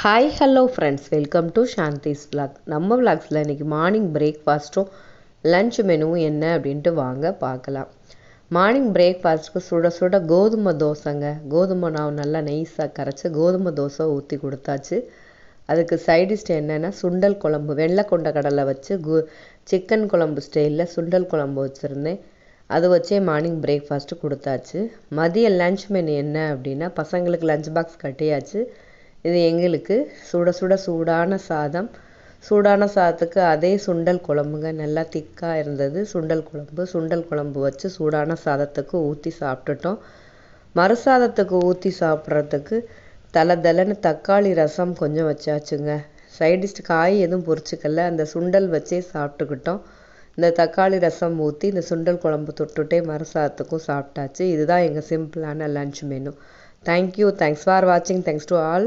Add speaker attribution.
Speaker 1: Hi hello friends welcome to Shanthi's vlog. நம்ம விளாக்ஸில் இன்றைக்கி morning பிரேக்ஃபாஸ்ட்டும் lunch மெனுவும் என்ன அப்படின்ட்டு வாங்க பார்க்கலாம். மார்னிங் பிரேக்ஃபாஸ்ட்டுக்கு சுட சுட கோதுமை தோசைங்க. கோதுமை மாவு நல்லா நைஸாக கரைச்சி கோதுமை தோசை ஊற்றி கொடுத்தாச்சு. அதுக்கு சைடிஷ்ட் என்னென்னா சுண்டல் குழம்பு. வெள்ளை கொண்ட கடலை வச்சு கு சிக்கன் குழம்பு ஸ்டைலில் சுண்டல் குழம்பு வச்சுருந்தேன். அது வச்சே மார்னிங் பிரேக்ஃபாஸ்ட்டு கொடுத்தாச்சு. மதிய லன்ச் மெனு என்ன அப்படின்னா பசங்களுக்கு லஞ்ச் பாக்ஸ் கட்டியாச்சு. இது எங்களுக்கு சுட சுட சூடான சாதம். சூடான சாதத்துக்கு அதே சுண்டல் குழம்புங்க. நல்லா திக்காக இருந்தது. சுண்டல் குழம்பு சுண்டல் குழம்பு வச்சு சூடான சாதத்துக்கு ஊற்றி சாப்பிட்டுட்டோம். மறுசாதத்துக்கு ஊற்றி சாப்பிட்றதுக்கு தலை தலைன்னு தக்காளி ரசம் கொஞ்சம் வச்சாச்சுங்க. சைடிஸ்ட் காய் எதுவும் பொரிச்சிக்கல. அந்த சுண்டல் வச்சே சாப்பிட்டுக்கிட்டோம். இந்த தக்காளி ரசம் ஊற்றி இந்த சுண்டல் குழம்பு தொட்டுட்டே மறுசாதத்துக்கும் சாப்பிட்டாச்சு. இதுதான் எங்கள் சிம்பிளான lunch menu thank you thanks for வாட்சிங் தேங்க்ஸ் டு ஆல்